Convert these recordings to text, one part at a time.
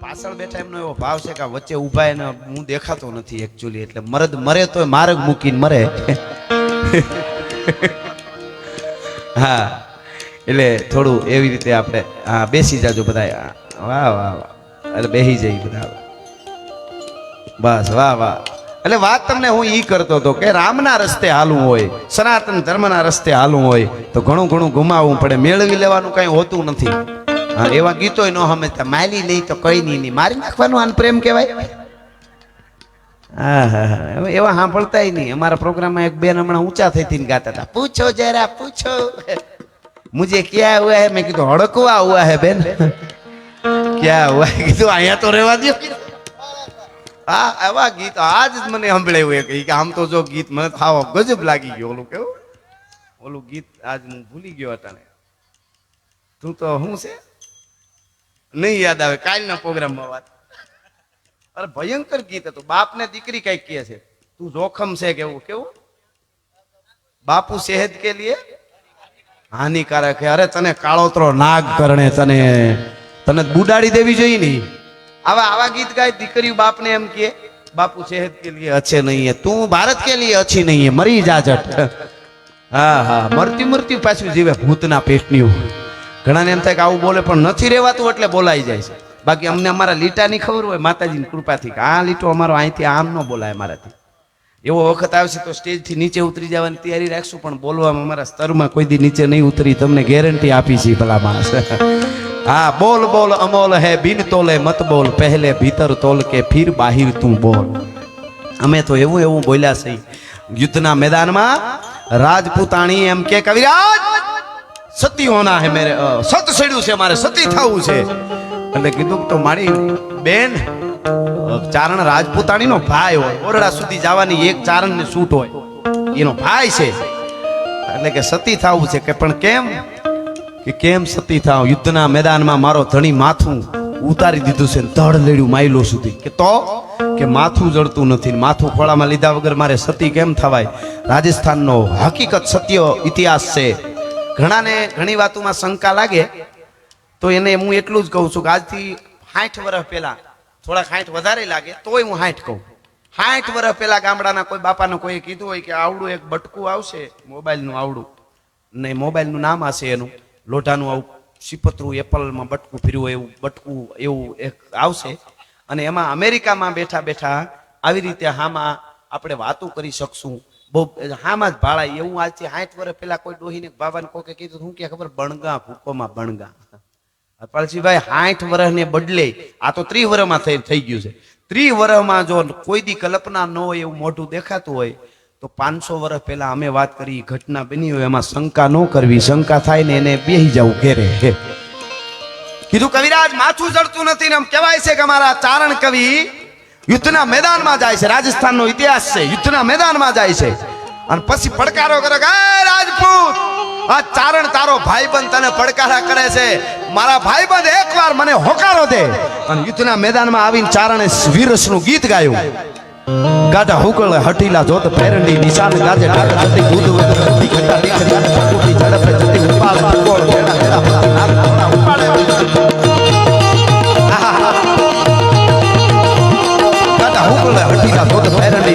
પાછળ બેઠા એમનો એવો ભાવ છે કે વચ્ચે ઊભા એને હું દેખાતો નથી એકચ્યુઅલી એટલે મરદ મરે તો માર્ગ મૂકીને મરે. હા, એટલે થોડું એવી રીતે આપણે, હા, બેસી જાજો બધા. વાહ વાહ વાહ. એટલે બેસી જઈ બધા બસ, વાહ વાહ. એટલે વાત તમને હું ઈ કરતો હતો કે રામના રસ્તે હાલવું હોય, સનાતન ધર્મના રસ્તે હાલવું હોય, તો ઘણું ઘણું ગુમાવવું પડે. મેળવી લેવાનું કઈ હોતું નથી. એવા ગીતો ન સમજતા માલી નહીં તો કઈ નહીં મારી નાખવાનું આને પ્રેમ કહેવાય? એવા સાંભળતા નહીં. અમારા પ્રોગ્રામમાં એક બેન હમણાં ઊંચા થઈ ગાતા હતા. પૂછો જરા, પૂછો. મુજે ક્યાં હુઆ હે? મેં કીધું, હડકવા હુઆ હે બેન. ક્યાં હુઆ કીધું, અહીંયા તો રહેવા દો હા, એવા ગીત આજ જ મને સંભળાયું એક. કે આમ તો જો ગીત મને ખાવ ગજબ લાગી ગયો. ઓલું કેવું? ઓલું ગીત આજ હું ભૂલી ગયો હતા ને. તું તો શું છે? નહીં યાદ આવે, કાલના પ્રોગ્રામમાં વાત. અરે ભયંકર ગીત હતું. બાપને દીકરી કંઈક કહે છે. તું જોખમ છે કેવું કેવું? બાપુ સેહત કે લીએ હાનિકારક છે. અરે તને કાળોતરો નાગ કરણે તને તને બુડાડી દેવી જોઈએ નહીં. આવા આવા ગીત ગાય દીકરી બાપને એમ કે બાપુ સેહત કે લીએ અછે નહીં હે. તું ભારત કે લીએ અછી નહીં હે. મરી જાજટ હા હા. મરતી મરતી પાછું જીવે ભૂતના પેટની હોય ઘણાને એમ થાય કે આવું બોલે પણ નથી રહેવાતું એટલે બોલાઈ જાય છે. બાકી અમને અમારા લીટાની ખબર હોય, માતાજીની કૃપાથી. આ લીટો અમારો અહીંથી આમ ન બોલાય અમારાથી એવો વખત આવશે તો સ્ટેજથી નીચે ઉતરી જવાની તૈયારી રાખશું, પણ બોલવામાં અમારા સ્તરમાં કોઈ દી નીચે નહીં ઉતરી, તમને ગેરંટી આપી છે ભલા માણસ હા, બોલ બોલ, અમોલ હે, બિન તોલે મત બોલ, પહેલે ભીતર તોલ કે ફિર બાહિર તું બોલ. અમે તો એવું એવું બોલ્યા છે યુદ્ધના મેદાનમાં રાજપૂતાણી એમ કે, કવિરાજ! સતી હોના હે મેરે સત સડ્યું છે મારે, સતી થવું છે. એટલે કીધું તો મારી બેન ચારણ ચારણ રાજપૂતાણીનો ભાઈ હોય, ઓરડા સુધી જવાની એક ચારણને છૂટ હોય, એનો ભાઈ છે. એટલે કે સતી થવું છે કે પણ કેમ? કે કેમ સતી થાવ? યુદ્ધના મેદાનમાં મારો ધણી માથું ઉતારી દીધું છે ધડ લેડ્યું માઇલો સુધી. કે તો? કે માથું જડતું નથી માથું ખોળામાં લીધા વગર મારે સતી કેમ થવાય? રાજસ્થાનનો હકીકત સત્ય ઇતિહાસ છે. ઘણાને ઘણી વાતોમાં શંકા લાગે, તો એને હું એટલું જ કહું છું કે આજથી સાઠ વર્ષ પહેલા થોડા સાઠ વધારે લાગે, તોય હું સાઠ કહું. સાઠ વર્ષ પહેલા ગામડાના કોઈ બાપાને કોઈ કીધું હોય કે આવડું એક બટકું આવશે, મોબાઈલનું આવડું. ને મોબાઈલનું નામ હશે એનું, લોઢાનું આવું સિપતરું એપલમાં બટકું ફર્યું એવું, બટકું એવું એક આવશે. અને એમાં અમેરિકામાં બેઠા બેઠા આવી રીતે હામાં આપણે વાતો કરી શકશું. બહુ હામાં જ ભાળાય. એવું આજથી સાઠ વર્ષ પહેલા કોઈ ડોહીને બાબાને કોકે કીધું શું કે ખબર, બણગા, ભૂકોમાં બણગા. અપાલસિંહભાઈ સાઠ વર્ષને બદલે આ તો ત્રી વર્ષમાં થઈ ગયું છે. ત્રી વર્ષમાં જો કોઈ દી કલ્પના ન હોય એવું મોઢું દેખાતું હોય, તો પાંચસો વર્ષ પહેલા અમે વાત કરી ઘટના બની હોય, એમાં શંકા ન કરવી. શંકા થાય ને એને બેહી જવું ઘેરે. હે. કીધું, કવિરાજ, માથું જડતું નથી ને એમ કહેવાય છે કે અમારા ચારણ કવિ યુદ્ધના મેદાનમાં જાય છે, રાજસ્થાનનો ઇતિહાસ છે, યુદ્ધના મેદાનમાં જાય છે. અને પછી પડકારો કરે રાજપૂત, આ ચારણ તારો ભાઈબંધ તને પડકારા કરે છે. મારા ભાઈબંધ એકવાર મને હોકારો દે. અને યુદ્ધના મેદાનમાં આવીને ચારણે વીરસનું ગીત ગાયું. ગાઢા હુકળ હટીલા જોત ફેરંડી નિશાન ગાજે ઢાક જતી દૂધ વધ દીખતા દીખતા દીખ ઝડપે જતી ઉપાલ કોળ નાગ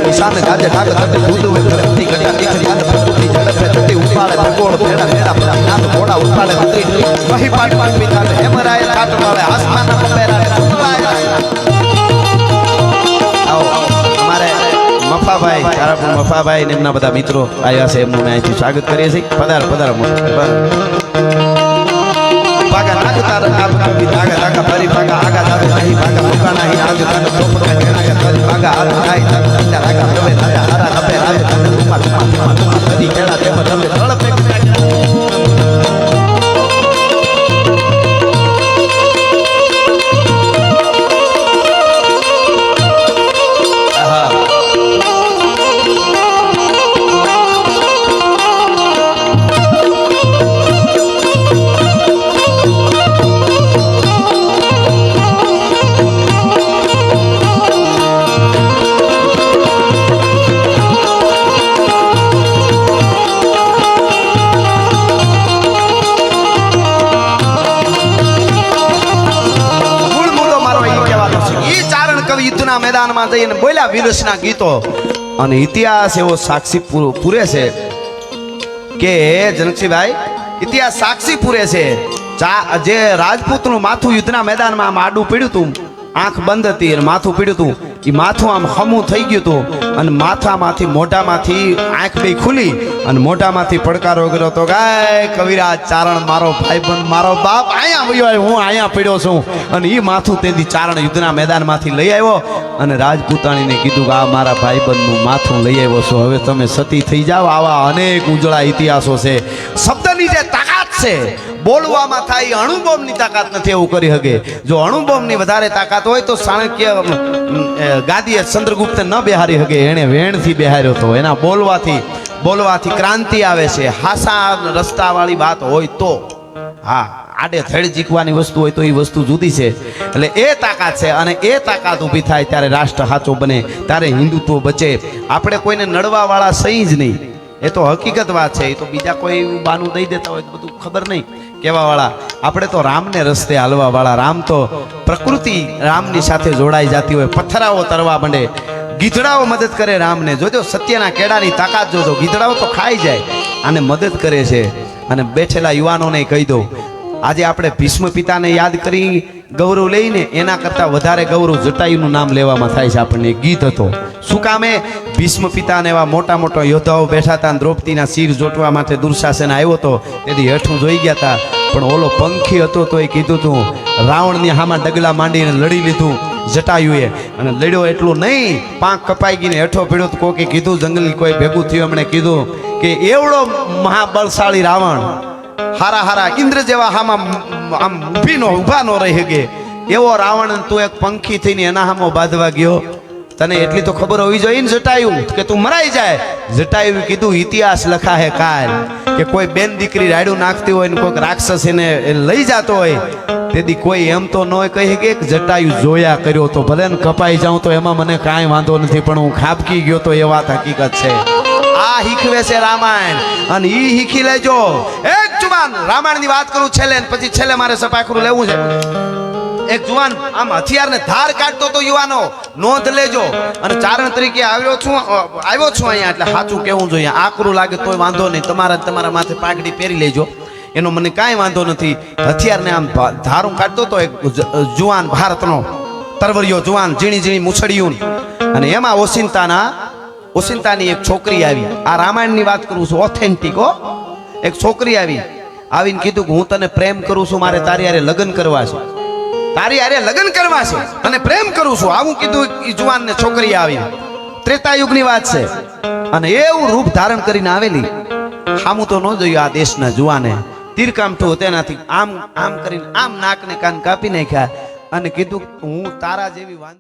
નિશાન ગાજે ઢાક જતી દૂધ વગર બધી ઘટા દીખ ગાઢ પકુટી ઝડપે જતી ઉપાડે ગોળ ઘેડા ઘેડા ભલા નાગ ઘોડા ઉપાડે વહી વહી પાટ પાટ મીઠાને હેમરાય કાટ વાળે આસમાનના પપેરાને ફૂલાય આવો અમારે મફાભાઈ તારાપુર મફાભાઈ ને એમના બધા મિત્રો આવ્યા છે એમનું અમે અહીંથી સ્વાગત કરીએ છીએ પધાર પધાર પાગા નાગ તારા નાગ કવિ તાગા તાગા ફરી પાગા આગા તાગા નહીં પાગા મુકાના હી આગ તાગા ચોપડો haga, haga, haga, haga, ઇતિહાસમાં જઈને બોલ્યા વીરસના ગીતો. અને ઇતિહાસ એવો સાક્ષી પૂરો- છે કે જનકસિંહભાઈ, ઇતિહાસ સાક્ષી પૂરે છે. જે રાજપૂતનું માથું યુદ્ધના મેદાનમાં આડું પીડ્યું હતું આંખ બંધ હતી અને માથું પીડ્યું હતું એ માથું આમ હમું થઈ ગયું હતું અને માથામાંથી, મોઢામાંથી આંખ બે ખુલી અને મોઢામાંથી પડકારો કર્યો તો ગાય, કવિરાજ ચારણ, મારો ભાઈબંધ, મારો બાપ, અહીંયા વયો આવ્યો, હું અહીંયા પડ્યો છું. અને એ માથું તેથી ચારણ યુદ્ધના મેદાનમાંથી લઈ આવ્યો અને રાજપૂતાણીને કીધું કે આ મારા ભાઈબંધનું માથું લઈ આવ્યો છું. હવે તમે સતી થઈ જાઓ. આવા અનેક ઉજળા ઇતિહાસો છે. શબ્દની જે તાકાત છે. બોલવામાં થાય, અણુબોમની તાકાત નથી એવું કરી શકે જો અણુબોમની વધારે તાકાત હોય તો ચાણક્ય ગાદીએ ચંદ્રગુપ્ત ન બેહારી શકે એણે વેણથી બેહાર્યો હતો એના બોલવાથી બોલવાથી ક્રાંતિ આવે છે. હાસા રસ્તાવાળી વાત હોય તો. હા, આડે થડ જીકવાની વસ્તુ હોય તો એ વસ્તુ જુદી છે. એટલે એ તાકાત છે અને એ તાકાત ઊભી થાય ત્યારે રાષ્ટ્ર સાચો બને, ત્યારે હિન્દુત્વ બચે. આપણે કોઈને નડવાવાળા સહી જ નહીં. એ તો હકીકત વાત છે, એ તો બીજા કોઈ એવું બાનું દઈ દેતા હોય તો બધું ખબર નહીં કેવાવાળા આપણે તો રામને રસ્તે હાલવાવાળા, રામ તો પ્રકૃતિ રામની સાથે જોડાઈ જતી હોય પથ્થરાઓ તરવા માંડે. ગીધડાઓ મદદ કરે રામને. જોજો, સત્યના કેળાની તાકાત જોજો. ગીધડાઓ તો ખાઈ જાય અને મદદ કરે છે. અને બેઠેલા યુવાનોને કહી દો આજે આપણે ભીષ્મ પિતાને યાદ કરી ગૌરવ લઈને એના કરતાં વધારે ગૌરવ જટાયુનું નામ લેવામાં થાય છે આપણને ગીત હતો. શું કામે? ભીષ્મ પિતાને એવા મોટા મોટા યોદ્ધાઓ બેઠા હતા દ્રૌપદીના શિર જોટવા માટે દુર્શાસન આવ્યો હતો. તેથી હેઠું જોઈ ગયા હતા. પણ ઓલો પંખી હતો તો એ કીધું તું, રાવણની હામાં ડગલા માંડીને લડી લીધું જટાયુએ. અને લડ્યો એટલું નહીં, પાંખ કપાઈ ગઈને હેઠો પીડ્યો તો કોકે કીધું જંગલ કોઈ ભેગું થયું. એમણે કીધું કે, એવડો મહાબળશાળી રાવણ હારા હારા ઇન્દ્ર જેવા હામાં આમ ઊભી નો રહી શકે એવો રાવણ તું એક પંખી થઈને એના હામો બાંધવા ગયો. તને એટલી તો ખબર હોવી જોઈએ ને જટાયું કે તું મરાઈ જાય. જટાયું કીધું, ઇતિહાસ લખા હે કાલ. કે કોઈ બેન દીકરી રાયડું નાખતી હોય ને કોઈક રાક્ષસ એને લઈ જતો હોય. તેથી કોઈ એમ તો ન કહી કે જટાયું જોયા કર્યો તો ભલે ને કપાઈ જાઉં તો એમાં મને કાંઈ વાંધો નથી, પણ હું ખાબકી ગયો તો એ વાત હકીકત છે. આ શીખવે છે રામાયણ. અને ઈ શીખી લેજો. એક જુવાન, રામાયણની વાત કરું છેલ્લે પછી છેલ્લે મારે સપાખરું લેવું છે. એક જુવાન આમ હથિયારને ધાર કાઢતો તો યુવાનો, નોંધ લેજો. અને ચારણ તરીકે આવ્યો છું આવ્યો છું અહીંયા, એટલે સાચું કેવું જોઈએ. આકરું લાગે તોય વાંધો નહીં. તમારા તમારા માથે પાઘડી પહેરી લેજો. એનો મને કાંઈ વાંધો નથી. હથિયારને આમ ધારું કાઢતો તો એક જુવાન ભારતનો તરવરિયો જુવાન, ઝીણી ઝીણી મૂછડિયું અને એમાં ઓસિંતાના, ઓસિંતાની એક છોકરી આવી. આ રામાયણની વાત કરું છું ઓથેન્ટિક હો. એક છોકરી આવી. આવીને કીધું કે હું તને પ્રેમ કરું છું, મારે તારી હારે લગ્ન કરવા છે. તારી હારે લગ્ન કરવા છે અને પ્રેમ કરું છું. આવું કીધું ઈ જુવાનને છોકરી આવી. ત્રેતાયુગની વાત છે. અને એવું રૂપ ધારણ કરીને આવેલી. સામું તો ન જોયું આ દેશના જુવાને. તીરકામઠું તેનાથી આમ આમ કરીને આમ નાકને કાન કાપી નાખ્યા અને કીધું હું તારા જેવી વાંદ